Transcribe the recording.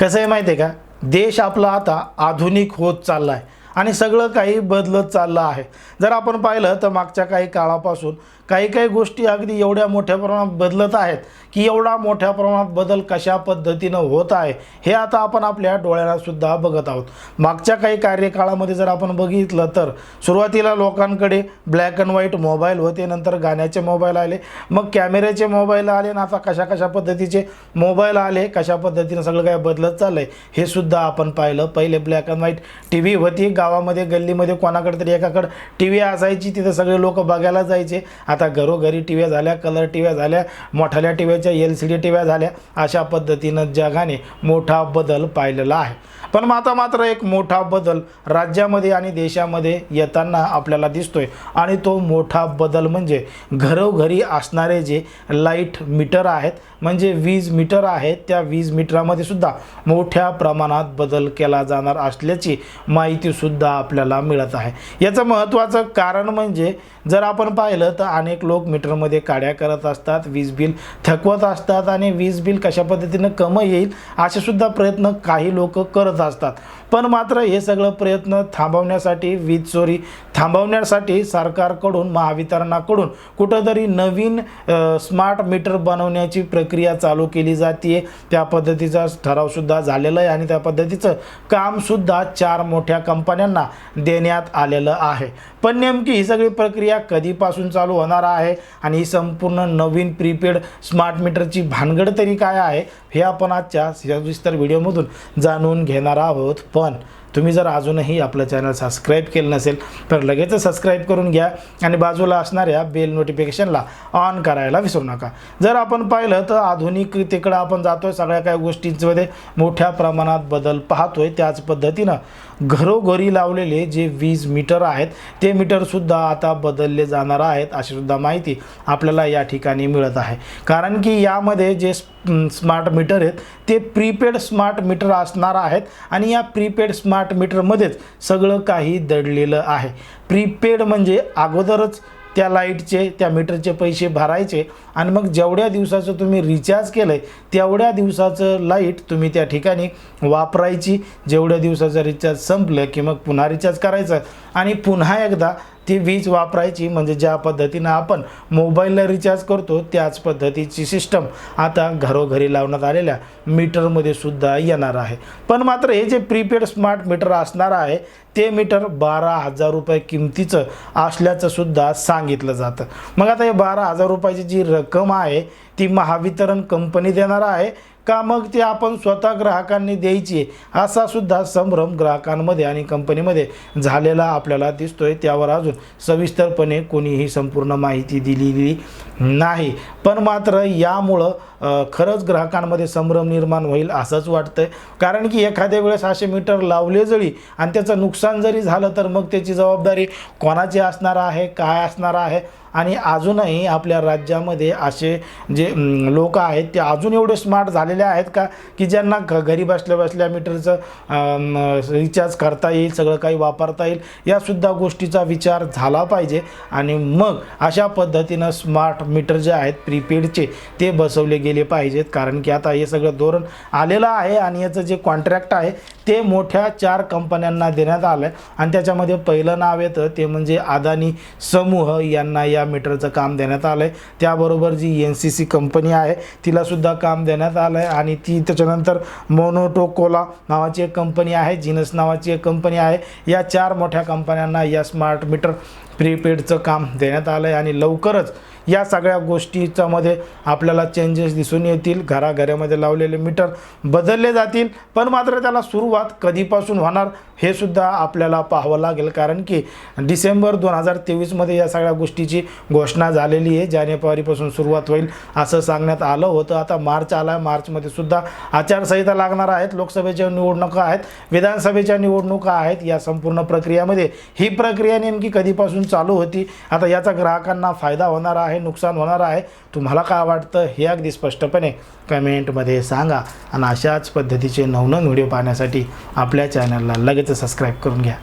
कसं आहे माहिती आहे का? देश आपला आता आधुनिक होत चालला आहे आणि सगळं काही बदलत चाललं आहे. जर आपण पाहिलं तर मागच्या काही काळापासून काही काही गोष्टी अगदी एवढ्या मोठ्या प्रमाणात बदलत आहेत की एवढा मोठ्या प्रमाणात बदल कशा पद्धतीनं होत आहे हे आता आपण आपल्या डोळ्याला सुद्धा बघत आहोत. मागच्या काही कार्यकाळामध्ये जर आपण बघितलं तर सुरुवातीला लोकांकडे ब्लॅक अँड व्हाईट मोबाईल होते नंतर गाण्याचे मोबाईल आले मग कॅमेऱ्याचे मोबाईल आले आणि आता कशा कशा पद्धतीचे मोबाईल आले कशा पद्धतीनं सगळं काय बदलत चाललंय हे सुद्धा आपण पाहिलं. पहिले black and white T V होती गावामध्ये गल्लीमध्ये कोणाकडे तरी एकाकडे टी व्ही असायची तिथे सगळे लोक बघायला जायचे. आता आता घरोघरी टी व्ही झाल्या कलर टी व्ही झाल्या मोठ्याल्या टी व्हीच्या L C D TV झाल्या अशा पद्धतीनं जगाने मोठा बदल पाहिलेला आहे. पण मग आता मात्र एक मोठा बदल राज्यामध्ये आणि देशामध्ये येताना आपल्याला दिसतोय. आणि तो मोठा बदल म्हणजे घरोघरी असणारे जे लाइट मीटर आहेत म्हणजे वीज मीटर आहेत त्या वीज मीटरामध्ये सुद्धा मोठ्या प्रमाणात बदल केला जाणार असल्याची माहितीसुद्धा आपल्याला मिळत आहे. याचं महत्त्वाचं कारण म्हणजे जर आपण पाहिलं तर आणि अनेक लोक मीटरमध्ये काड्या करत असतात वीज बिल थकवत असतात आणि वीज बिल कशा पद्धतीनं कमी येईल असे सुद्धा प्रयत्न काही लोक करत असतात. पण मात्र हे सगळं प्रयत्न थांबवण्यासाठी वीज चोरी थांबवण्यासाठी सरकारकडून महावितरणाकडून कुठंतरी नवीन स्मार्ट मीटर बनवण्याची प्रक्रिया चालू केली जाते त्या पद्धतीचा ठरावसुद्धा झालेला आहे आणि त्या पद्धतीचं कामसुद्धा चार मोठ्या कंपन्यांना देण्यात आलेलं आहे. पण नेमकी ही सगळी प्रक्रिया कधीपासून चालू होणार आहे आणि ही संपूर्ण नवीन प्रीपेड स्मार्ट मीटरची भानगड तरी काय आहे हे आपण आजच्या सविस्तर व्हिडिओमधून जाणून घेणार आहोत. पण तुम्ही जर अजूनही आपलं चॅनल सबस्क्राईब केलं नसेल तर लगेच सबस्क्राईब करून घ्या आणि बाजूला असणाऱ्या बेल नोटिफिकेशनला ऑन करायला विसरू नका. जर आपण पाहिलं तर आधुनिक तिकडं आपण जातोय सगळ्या काही गोष्टींमध्ये मोठ्या प्रमाणात बदल पाहतोय. त्याच पद्धतीनं घरोघरी लावलेले जे वीज मीटर आहेत ते मीटरसुद्धा आता बदलले जाणार आहेत अशीसुद्धा माहिती आपल्याला या ठिकाणी मिळत आहे. कारण की यामध्ये जे स्मार्ट मीटर आहेत ते प्रीपेड स्मार्ट मीटर असणार आहेत आणि या प्रीपेड स्मार्ट मीटरमध्येच सगळं काही दडलेलं आहे. प्रीपेड म्हणजे अगोदरच त्या लाईटचे त्या मीटरचे पैसे भरायचे आणि मग जेवढ्या दिवसाचं तुम्ही रिचार्ज केलं आहे तेवढ्या दिवसाचं लाइट तुम्ही त्या ठिकाणी वापरायची. जेवढ्या दिवसाचं रिचार्ज संपलं की मग पुन्हा रिचार्ज करायचं. आणि पुन्हा एकदा ती वीज वापरायची म्हणजे ज्या पद्धतीनं आपण मोबाईलला रिचार्ज करतो त्याच पद्धतीची सिस्टम आता घरोघरी लावण्यात आलेल्या मीटरमध्ये सुद्धा येणार आहे. पण मात्र हे जे प्रीपेड स्मार्ट मीटर असणार आहे ते मीटर बारा हजार रुपये किमतीचं असल्याचं सुद्धा सांगितलं जातं. मग आता हे बारा हजार रुपयाची जी रक्कम आहे ती महावितरण कंपनी देणार आहे. का मग ते आपण स्वतः ग्राहकांनी द्यायची? असा सुद्धा संभ्रम ग्राहकांमध्ये आणि कंपनीमध्ये झालेला आपल्याला दिसतोय. त्यावर अजून सविस्तरपणे कोणीही संपूर्ण माहिती दिलेली नाही. पण मात्र यामुळं खरंच ग्राहकांमध्ये संभ्रम निर्माण होईल असंच वाटतंय. कारण की एखाद्या वेळेस असे मीटर लावले जरी आणि त्याचं नुकसान जरी झालं तर मग त्याची जबाबदारी कोणाची असणार आहे काय असणार आहे? आणि अजूनही आपल्या राज्यामध्ये असे जे लोक आहेत ते अजून एवढे स्मार्ट झालेले आहेत का? की ज्यांना घ घरी बसल्या बसल्या मीटरचं रिचार्ज करता येईल सगळं काही वापरता येईल यासुद्धा गोष्टीचा विचार झाला पाहिजे. आणि मग अशा पद्धतीनं स्मार्ट मीटर जे आहेत प्रीपेडचे ते बसवले गेले पाहिजेत. कारण की आता हे सगळं धोरण आलेलं आहे आणि याचं जे कॉन्ट्रॅक्ट आहे ते मोठ्या चार कंपन्यांना देण्यात आलं आहे आणि त्याच्यामध्ये पहिलं नाव येतं ते म्हणजे अदानी समूह यांना या मीटरचं काम देण्यात आलं आहे त्याबरोबर G N C C company आहे तिलासुद्धा काम देण्यात आलं आहे आणि ती त्याच्यानंतर मोनोटोकोला नावाची एक कंपनी आहे जिनस नावाची एक कंपनी आहे. या चार मोठ्या कंपन्यांना या स्मार्ट मीटर प्रीपेडचं काम देण्यात आलं आहे आणि लवकरच या सगळ्या गोष्टीच्यामध्ये आपल्याला चेंजेस दिसून येतील. घराघरामध्ये लावलेले मीटर बदलले जातील. पण मात्र त्याला सुरुवात कधीपासून होणार हे सुद्धा आपल्याला पाहावं लागेल. कारण की डिसेंबर दोन हजार तेवीसमध्ये या सगळ्या गोष्टीची घोषणा झालेली आहे. जानेवारीपासून सुरुवात होईल असं सांगण्यात आलं होतं. आता मार्च आला आहे मार्चमध्ये सुद्धा आचारसंहिता लागणार आहेत. लोकसभेच्या निवडणुका आहेत. विधानसभेच्या निवडणुका आहेत. या संपूर्ण प्रक्रियामध्ये ही प्रक्रिया नेमकी कधीपासून चालू होती. आता याचा ग्राहकांना फायदा होणार आहे नुकसान होणार आहे. तुम्हाला काय वाटतं हे अगदी स्पष्टपणे कमेंटमध्ये सांगा. आणि अशाच पद्धतीचे नवनवीन व्हिडिओ पाहण्यासाठी आपल्या चॅनलला लगेच सबस्क्राईब करून घ्या.